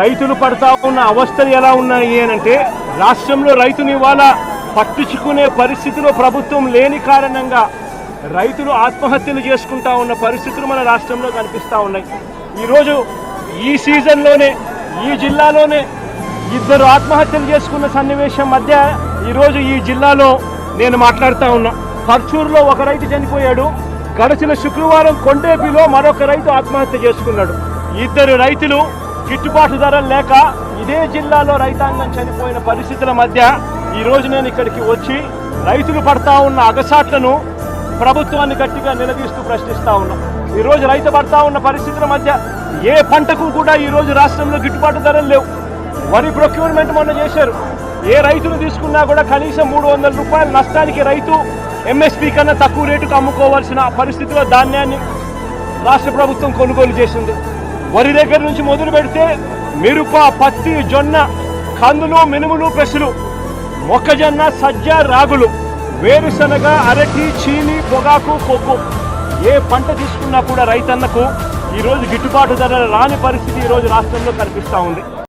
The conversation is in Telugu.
రైతులు పడతా ఉన్న అవస్థలు ఎలా ఉన్నాయి అంటే రాష్ట్రంలో రైతుని ఇవాళ పట్టించుకునే పరిస్థితిలో ప్రభుత్వం లేని కారణంగా రైతులు ఆత్మహత్యలు చేసుకుంటా ఉన్న పరిస్థితులు మన రాష్ట్రంలో కనిపిస్తూ ఉన్నాయి. ఈరోజు ఈ సీజన్లోనే ఈ జిల్లాలోనే ఇద్దరు ఆత్మహత్యలు చేసుకున్న సన్నివేశం మధ్య ఈరోజు ఈ జిల్లాలో నేను మాట్లాడుతూ ఉన్నా. పర్చూరులో ఒక రైతు చనిపోయాడు. గడిచిన శుక్రవారం కొండేపిలో మరొక రైతు ఆత్మహత్య చేసుకున్నాడు. ఇద్దరు రైతులు గిట్టుబాటు ధరలు లేక ఇదే జిల్లాలో రైతాంగం చనిపోయిన పరిస్థితుల మధ్య ఈ రోజు నేను ఇక్కడికి వచ్చి రైతులు పడతా ఉన్న అగసాట్లను ప్రభుత్వాన్ని గట్టిగా నిలదీస్తూ ప్రశ్నిస్తా ఉన్నా. ఈరోజు రైతు పడతా ఉన్న పరిస్థితుల మధ్య ఏ పంటకు కూడా ఈ రోజు రాష్ట్రంలో గిట్టుబాటు ధరలు లేవు. వరి ప్రొక్యూర్మెంట్ మొన్న చేశారు. ఏ రైతును తీసుకున్నా కూడా కనీసం మూడు వందల రూపాయల నష్టానికి రైతు ఎంఎస్పీ కన్నా తక్కువ రేటుకు అమ్ముకోవాల్సిన పరిస్థితిలో ధాన్యాన్ని రాష్ట్ర ప్రభుత్వం కొనుగోలు చేసింది. వరి దగ్గర నుంచి మొదలు పెడితే మిరప పత్తి జొన్న కందులు మినుములు పెసలు మొక్కజొన్న సజ్జ రాగులు వేరుశనగ అరటి చీని పొగాకు కొక్కు ఏ పంట తీసుకున్నా కూడా రైతన్నకు ఈరోజు గిట్టుబాటు ధర రాని పరిస్థితి ఈరోజు రాష్ట్రంలో కనిపిస్తూ ఉంది.